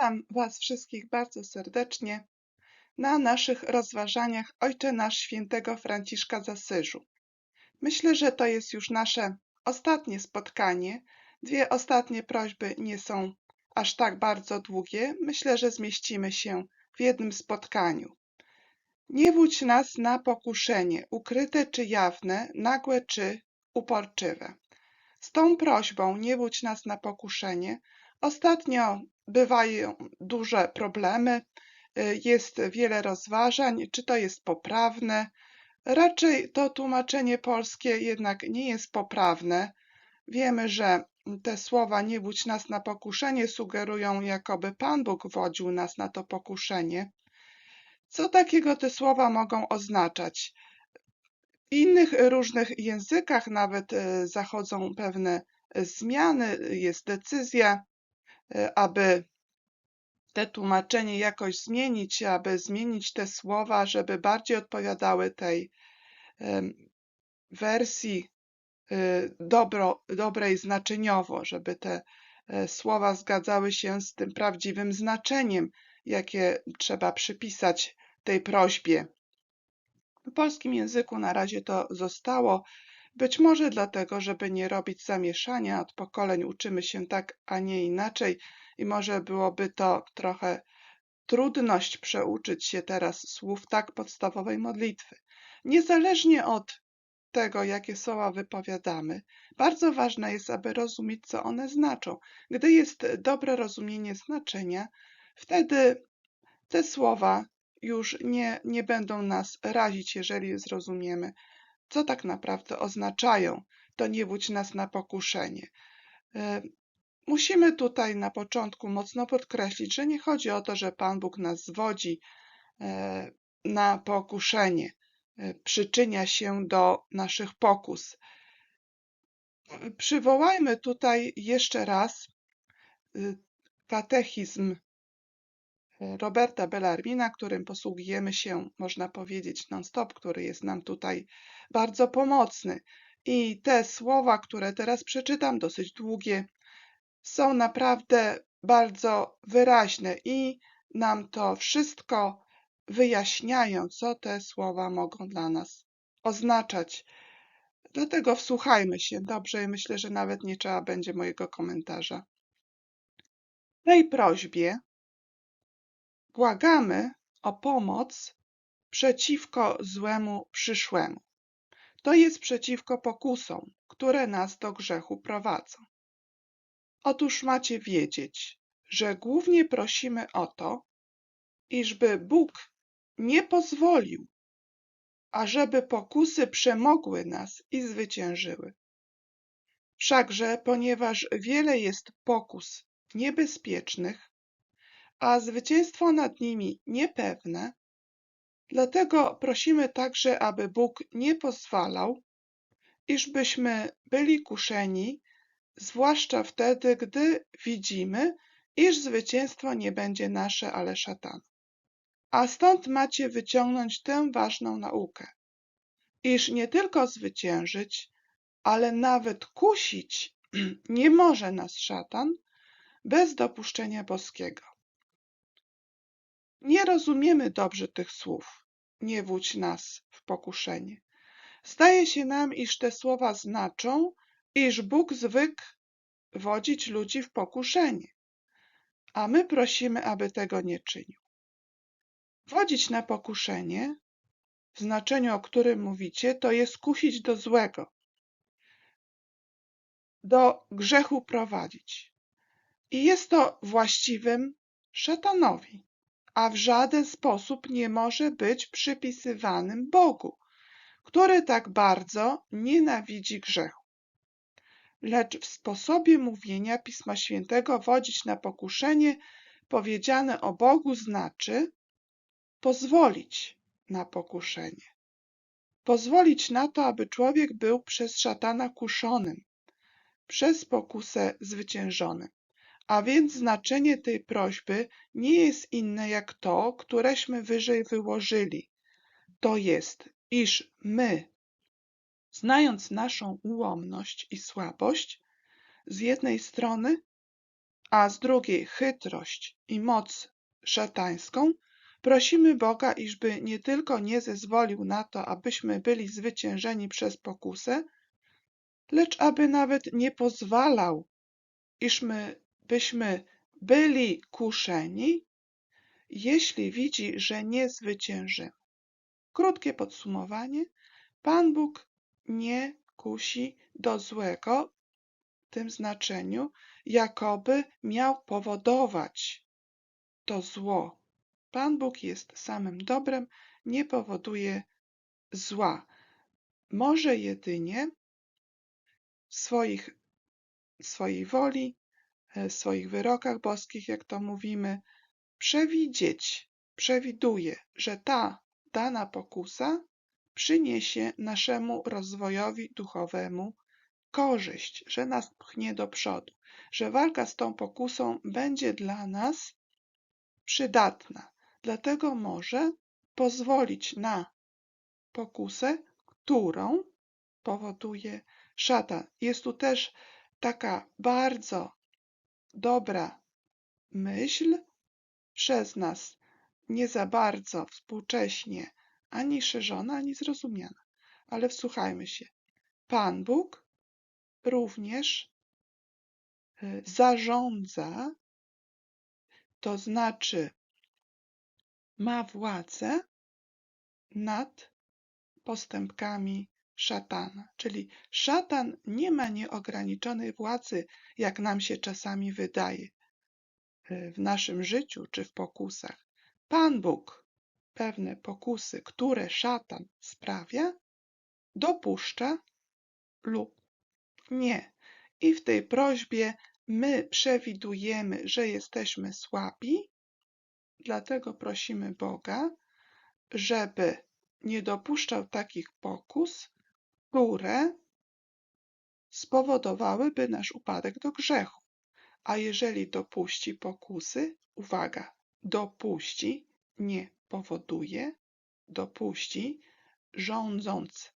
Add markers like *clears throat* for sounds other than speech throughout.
Witam Was wszystkich bardzo serdecznie na naszych rozważaniach Ojcze Nasz Świętego Franciszka z Asyżu. Myślę, że to jest już nasze ostatnie spotkanie. Dwie ostatnie prośby nie są aż tak bardzo długie. Myślę, że zmieścimy się w jednym spotkaniu. Nie wódź nas na pokuszenie, ukryte czy jawne, nagłe czy uporczywe. Z tą prośbą nie wódź nas na pokuszenie Ostatnio bywają duże problemy, y, jest wiele rozważań, czy to jest poprawne. Raczej to tłumaczenie polskie jednak nie jest poprawne. Wiemy, że te słowa nie wódź nas na pokuszenie sugerują, jakoby Pan Bóg wodził nas na to pokuszenie. Co takiego te słowa mogą oznaczać? W innych różnych językach nawet y, zachodzą pewne zmiany, jest decyzja aby te tłumaczenie jakoś zmienić, aby zmienić te słowa, żeby bardziej odpowiadały tej wersji e, dobro, dobrej znaczeniowo, żeby te e, słowa zgadzały się z tym prawdziwym znaczeniem, jakie trzeba przypisać tej prośbie. W polskim języku na razie to zostało być może dlatego, żeby nie robić zamieszania, od pokoleń uczymy się tak, a nie inaczej i może byłoby to trochę trudność przeuczyć się teraz słów tak podstawowej modlitwy. Niezależnie od tego, jakie słowa wypowiadamy, bardzo ważne jest, aby rozumieć, co one znaczą. Gdy jest dobre rozumienie znaczenia, wtedy te słowa już nie, nie będą nas razić, jeżeli zrozumiemy, co tak naprawdę oznaczają, to nie wódź nas na pokuszenie. E, musimy tutaj na początku mocno podkreślić, że nie chodzi o to, że Pan Bóg nas zwodzi e, na pokuszenie, e, przyczynia się do naszych pokus. Przywołajmy tutaj jeszcze raz katechizm Roberta Bellarmina, którym posługujemy się, można powiedzieć, non-stop, który jest nam tutaj bardzo pomocny. I te słowa, które teraz przeczytam, dosyć długie, są naprawdę bardzo wyraźne i nam to wszystko wyjaśniają, co te słowa mogą dla nas oznaczać. Dlatego wsłuchajmy się dobrze i myślę, że nawet nie trzeba będzie mojego komentarza. W tej prośbie Błagamy o pomoc przeciwko złemu przyszłemu. To jest przeciwko pokusom, które nas do grzechu prowadzą. Otóż macie wiedzieć, że głównie prosimy o to, iżby Bóg nie pozwolił, ażeby pokusy przemogły nas i zwyciężyły. Wszakże, ponieważ wiele jest pokus niebezpiecznych, a zwycięstwo nad nimi niepewne, dlatego prosimy także, aby Bóg nie pozwalał, iżbyśmy byli kuszeni, zwłaszcza wtedy, gdy widzimy, iż zwycięstwo nie będzie nasze, ale szatan. A stąd macie wyciągnąć tę ważną naukę, iż nie tylko zwyciężyć, ale nawet kusić *clears throat* nie może nas szatan bez dopuszczenia boskiego. Nie rozumiemy dobrze tych słów. Nie wódź nas w pokuszenie. Zdaje się nam, iż te słowa znaczą, iż Bóg zwykł wodzić ludzi w pokuszenie, a my prosimy, aby tego nie czynił. Wodzić na pokuszenie, w znaczeniu, o którym mówicie, to jest kusić do złego, do grzechu prowadzić. I jest to właściwym szatanowi a w żaden sposób nie może być przypisywanym Bogu, który tak bardzo nienawidzi grzechu. Lecz w sposobie mówienia Pisma Świętego wodzić na pokuszenie powiedziane o Bogu znaczy pozwolić na pokuszenie. Pozwolić na to, aby człowiek był przez szatana kuszonym, przez pokusę zwyciężonym. A więc znaczenie tej prośby nie jest inne jak to, któreśmy wyżej wyłożyli. To jest, iż my, znając naszą ułomność i słabość, z jednej strony, a z drugiej chytrość i moc szatańską, prosimy Boga, iżby nie tylko nie zezwolił na to, abyśmy byli zwyciężeni przez pokusę, lecz aby nawet nie pozwalał, iżmy byśmy byli kuszeni, jeśli widzi, że nie zwyciężymy. Krótkie podsumowanie. Pan Bóg nie kusi do złego w tym znaczeniu, jakoby miał powodować to zło. Pan Bóg jest samym dobrem, nie powoduje zła. Może jedynie swoich, swojej woli, swoich wyrokach boskich, jak to mówimy, przewidzieć, przewiduje, że ta dana pokusa przyniesie naszemu rozwojowi duchowemu korzyść, że nas pchnie do przodu, że walka z tą pokusą będzie dla nas przydatna. Dlatego może pozwolić na pokusę, którą powoduje szatan. Jest tu też taka bardzo dobra myśl przez nas nie za bardzo współcześnie ani szerzona, ani zrozumiana. Ale wsłuchajmy się. Pan Bóg również y, zarządza, to znaczy ma władzę nad postępkami szatana. Czyli szatan nie ma nieograniczonej władzy, jak nam się czasami wydaje y, w naszym życiu czy w pokusach. Pan Bóg pewne pokusy, które szatan sprawia, dopuszcza lub nie. I w tej prośbie my przewidujemy, że jesteśmy słabi, dlatego prosimy Boga, żeby nie dopuszczał takich pokus, które spowodowałyby nasz upadek do grzechu. A jeżeli dopuści pokusy, uwaga, dopuści, nie powoduje, dopuści, rządząc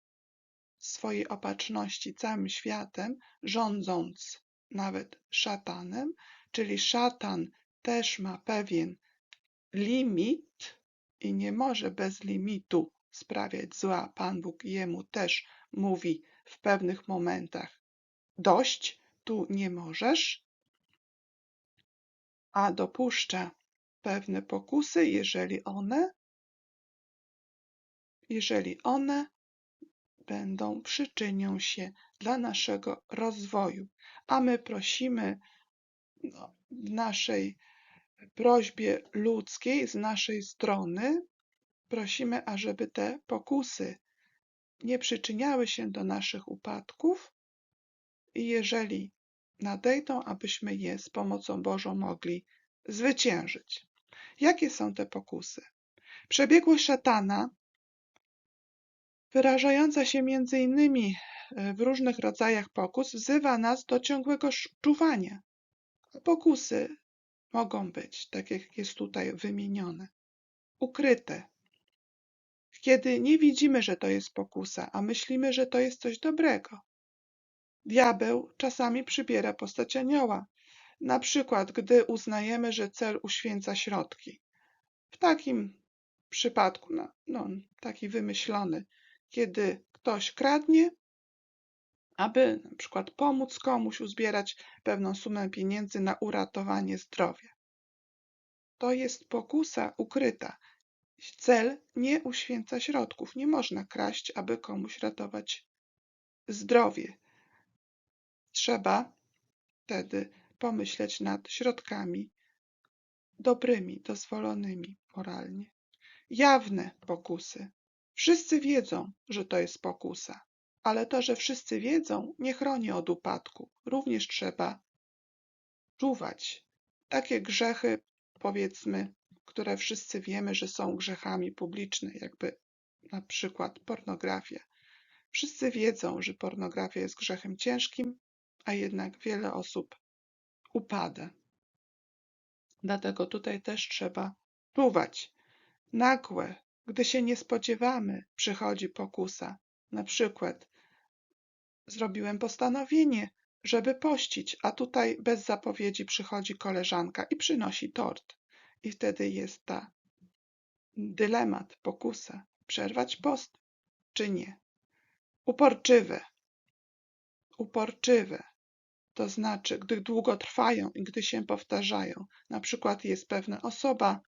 swojej opatrzności całym światem, rządząc nawet szatanem, czyli szatan też ma pewien limit i nie może bez limitu sprawiać zła. Pan Bóg jemu też mówi w pewnych momentach: Dość, tu nie możesz, a dopuszcza pewne pokusy, jeżeli one, jeżeli one będą przyczynią się dla naszego rozwoju. A my prosimy no, w naszej prośbie ludzkiej, z naszej strony, prosimy, ażeby te pokusy nie przyczyniały się do naszych upadków i jeżeli nadejdą, abyśmy je z pomocą Bożą mogli zwyciężyć. Jakie są te pokusy? Przebiegłość szatana, wyrażająca się między innymi e, w różnych rodzajach pokus, wzywa nas do ciągłego czuwania. Pokusy mogą być, tak jak jest tutaj wymienione, ukryte. Kiedy nie widzimy, że to jest pokusa, a myślimy, że to jest coś dobrego. Diabeł czasami przybiera postać anioła, na przykład gdy uznajemy, że cel uświęca środki. W takim przypadku, no, no, taki wymyślony, kiedy ktoś kradnie, aby na przykład pomóc komuś uzbierać pewną sumę pieniędzy na uratowanie zdrowia. To jest pokusa ukryta. Cel nie uświęca środków. Nie można kraść, aby komuś ratować zdrowie. Trzeba wtedy pomyśleć nad środkami dobrymi, dozwolonymi moralnie. Jawne pokusy. Wszyscy wiedzą, że to jest pokusa, ale to, że wszyscy wiedzą, nie chroni od upadku. Również trzeba czuwać. Takie grzechy, powiedzmy, które wszyscy wiemy, że są grzechami publicznymi, jakby na przykład pornografia. Wszyscy wiedzą, że pornografia jest grzechem ciężkim, a jednak wiele osób upada. Dlatego tutaj też trzeba czuwać. Nagłe, gdy się nie spodziewamy, przychodzi pokusa. Na przykład zrobiłem postanowienie, żeby pościć, a tutaj bez zapowiedzi przychodzi koleżanka i przynosi tort. I wtedy jest ta dylemat, pokusa, przerwać post czy nie. Uporczywe. Uporczywe. To znaczy, gdy długo trwają i gdy się powtarzają. Na przykład jest pewna osoba,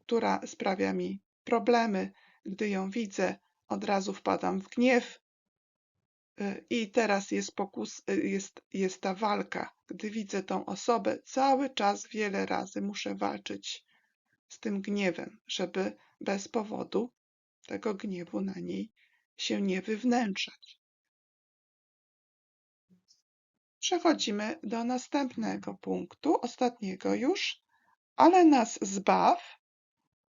która sprawia mi problemy. Gdy ją widzę, od razu wpadam w gniew. Y, I teraz jest, pokus, y, jest, jest ta walka. Gdy widzę tą osobę, cały czas, wiele razy muszę walczyć z tym gniewem, żeby bez powodu tego gniewu na niej się nie wywnętrzać. Przechodzimy do następnego punktu, ostatniego już, ale nas zbaw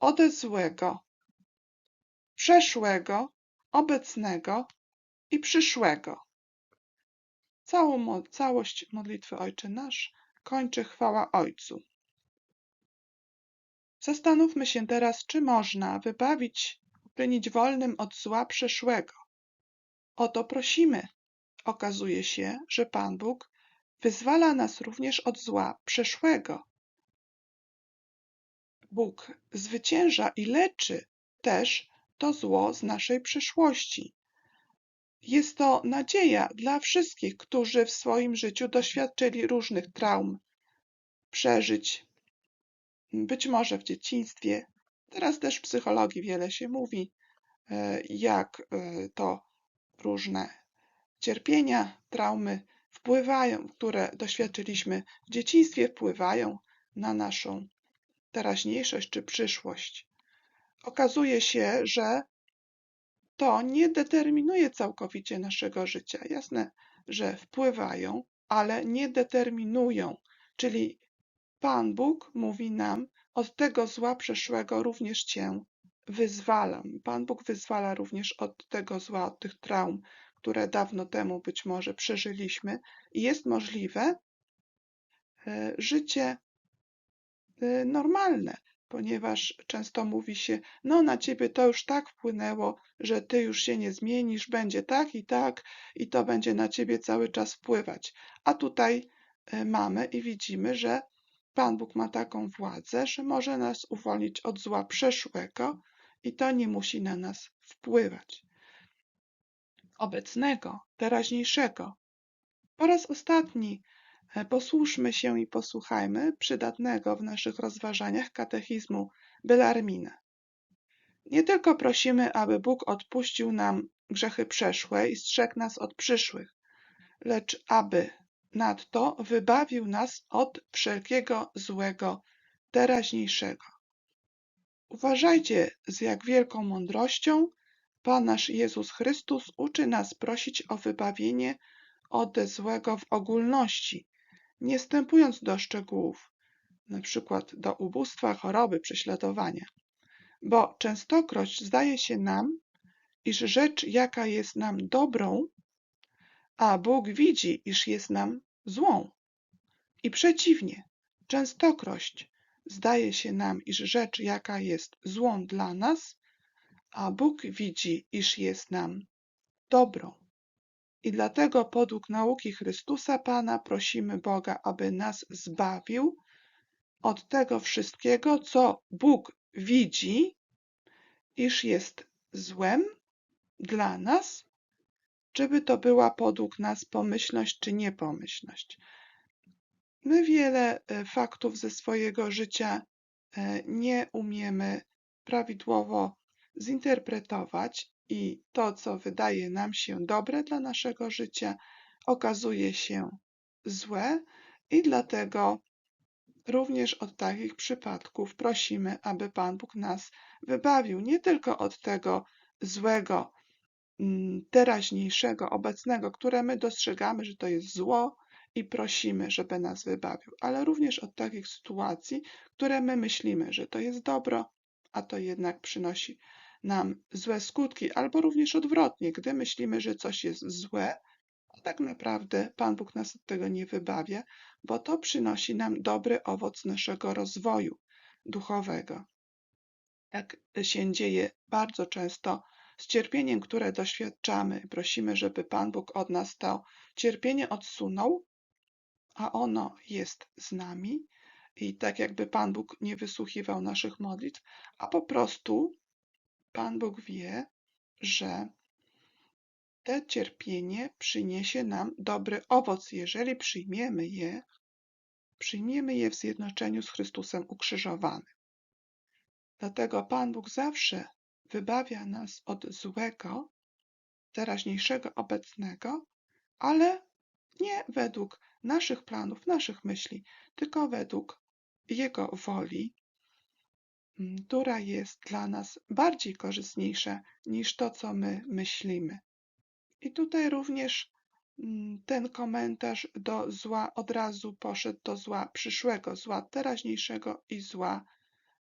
od złego, przeszłego, obecnego i przyszłego. Całą całość modlitwy Ojcze Nasz kończy chwała Ojcu. Zastanówmy się teraz, czy można wybawić, czynić wolnym od zła przeszłego. O to prosimy. Okazuje się, że Pan Bóg wyzwala nas również od zła przeszłego. Bóg zwycięża i leczy też to zło z naszej przeszłości. Jest to nadzieja dla wszystkich, którzy w swoim życiu doświadczyli różnych traum, przeżyć, być może w dzieciństwie. Teraz też w psychologii wiele się mówi, e, jak e, to różne cierpienia, traumy wpływają, które doświadczyliśmy w dzieciństwie, wpływają na naszą teraźniejszość czy przyszłość. Okazuje się, że to nie determinuje całkowicie naszego życia. Jasne, że wpływają, ale nie determinują, czyli Pan Bóg mówi nam, od tego zła przeszłego również Cię wyzwalam. Pan Bóg wyzwala również od tego zła, od tych traum, które dawno temu być może przeżyliśmy i jest możliwe e, życie e, normalne, ponieważ często mówi się, no na ciebie to już tak wpłynęło, że ty już się nie zmienisz, będzie tak i tak i to będzie na ciebie cały czas wpływać. A tutaj e, mamy i widzimy, że Pan Bóg ma taką władzę, że może nas uwolnić od zła przeszłego i to nie musi na nas wpływać. Obecnego, teraźniejszego. Po raz ostatni e, posłuszmy się i posłuchajmy przydatnego w naszych rozważaniach katechizmu Belarmina. Nie tylko prosimy, aby Bóg odpuścił nam grzechy przeszłe i strzegł nas od przyszłych, lecz aby Nadto wybawił nas od wszelkiego złego teraźniejszego. Uważajcie, z jak wielką mądrością Pan nasz Jezus Chrystus uczy nas prosić o wybawienie od złego w ogólności, nie wstępując do szczegółów, przykład do ubóstwa, choroby, prześladowania. Bo częstokroć zdaje się nam, iż rzecz, jaka jest nam dobrą, a Bóg widzi, iż jest nam złą. I przeciwnie, częstokroć zdaje się nam, iż rzecz, jaka jest złą dla nas, a Bóg widzi, iż jest nam dobrą. I dlatego podług nauki Chrystusa Pana prosimy Boga, aby nas zbawił od tego wszystkiego, co Bóg widzi, iż jest złem dla nas żeby to była podług nas pomyślność czy niepomyślność. My wiele e, faktów ze swojego życia e, nie umiemy prawidłowo zinterpretować i to, co wydaje nam się dobre dla naszego życia, okazuje się złe i dlatego również od takich przypadków prosimy, aby Pan Bóg nas wybawił nie tylko od tego złego, teraźniejszego, obecnego, które my dostrzegamy, że to jest zło i prosimy, żeby nas wybawił, ale również od takich sytuacji, które my myślimy, że to jest dobro, a to jednak przynosi nam złe skutki, albo również odwrotnie, gdy myślimy, że coś jest złe, a tak naprawdę Pan Bóg nas od tego nie wybawia, bo to przynosi nam dobry owoc naszego rozwoju duchowego. Tak się dzieje bardzo często z cierpieniem, które doświadczamy. Prosimy, żeby Pan Bóg od nas to cierpienie odsunął a ono jest z nami i tak jakby Pan Bóg nie wysłuchiwał naszych modlitw, a po prostu Pan Bóg wie, że te cierpienie przyniesie nam dobry owoc, jeżeli przyjmiemy je, przyjmiemy je w zjednoczeniu z Chrystusem ukrzyżowanym. Dlatego Pan Bóg zawsze wybawia nas od złego, teraźniejszego, obecnego, ale nie według naszych planów, naszych myśli, tylko według Jego woli, mm, która jest dla nas bardziej korzystniejsza niż to, co my myślimy. I tutaj również mm, ten komentarz do zła od razu poszedł do zła przyszłego, zła teraźniejszego i zła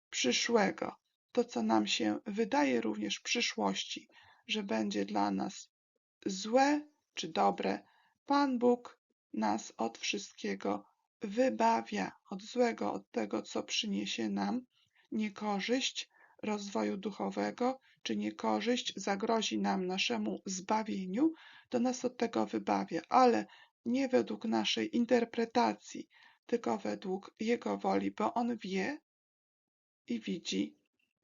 przyszłego. To, co nam się wydaje również w przyszłości, że będzie dla nas złe czy dobre, Pan Bóg nas od wszystkiego wybawia, od złego, od tego, co przyniesie nam niekorzyść rozwoju duchowego, czy niekorzyść zagrozi nam naszemu zbawieniu, to nas od tego wybawia, ale nie według naszej interpretacji, tylko według Jego woli, bo On wie i widzi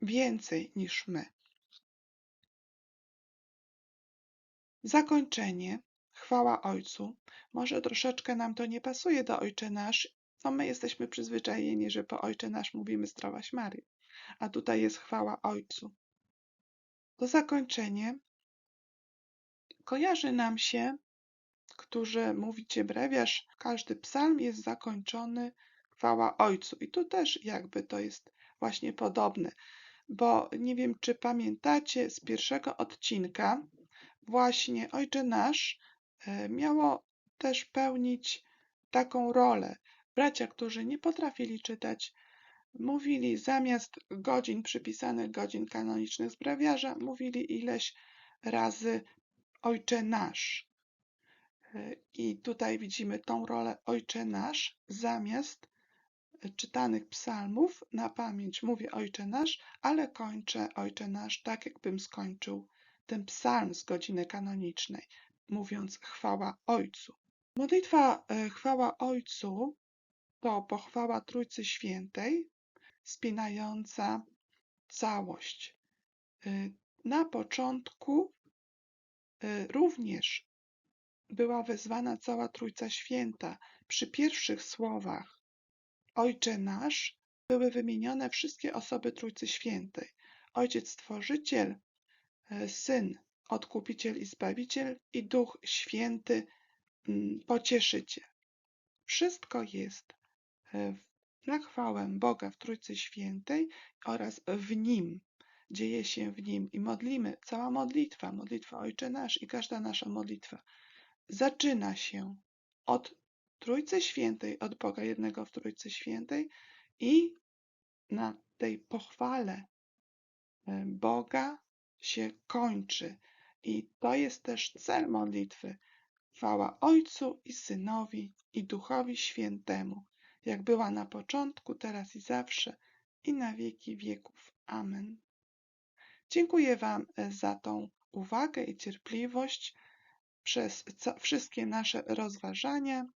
więcej niż my. Zakończenie. Chwała Ojcu. Może troszeczkę nam to nie pasuje do Ojcze Nasz, no my jesteśmy przyzwyczajeni, że po Ojcze Nasz mówimy Zdrowaś Maryj, a tutaj jest chwała Ojcu. To zakończenie kojarzy nam się, którzy mówicie brewiarz, każdy psalm jest zakończony chwała Ojcu. I tu też jakby to jest właśnie podobne, bo nie wiem, czy pamiętacie z pierwszego odcinka, właśnie Ojcze Nasz e, miało też pełnić taką rolę. Bracia, którzy nie potrafili czytać, mówili zamiast godzin przypisanych godzin kanonicznych z brewiarza, mówili ileś razy Ojcze Nasz. E, I tutaj widzimy tą rolę Ojcze Nasz zamiast czytanych psalmów na pamięć mówię Ojcze Nasz, ale kończę Ojcze Nasz tak, jakbym skończył ten psalm z godziny kanonicznej, mówiąc chwała Ojcu. Modlitwa e, chwała Ojcu to pochwała Trójcy Świętej, spinająca całość. E, na początku e, również była wezwana cała Trójca Święta. Przy pierwszych słowach Ojcze nasz były wymienione wszystkie osoby Trójcy Świętej. Ojciec Stworzyciel, e, Syn Odkupiciel i Zbawiciel i Duch Święty Pocieszyciel. Wszystko jest e, na chwałę Boga w Trójcy Świętej oraz w Nim. Dzieje się w Nim i modlimy, cała modlitwa, modlitwa Ojcze Nasz i każda nasza modlitwa zaczyna się od Trójcy Świętej, od Boga jednego w Trójcy Świętej i na tej pochwale e, Boga się kończy. I to jest też cel modlitwy. Chwała Ojcu i Synowi i Duchowi Świętemu, jak była na początku, teraz i zawsze, i na wieki wieków. Amen. Dziękuję Wam e, za tą uwagę i cierpliwość przez wszystkie nasze rozważania.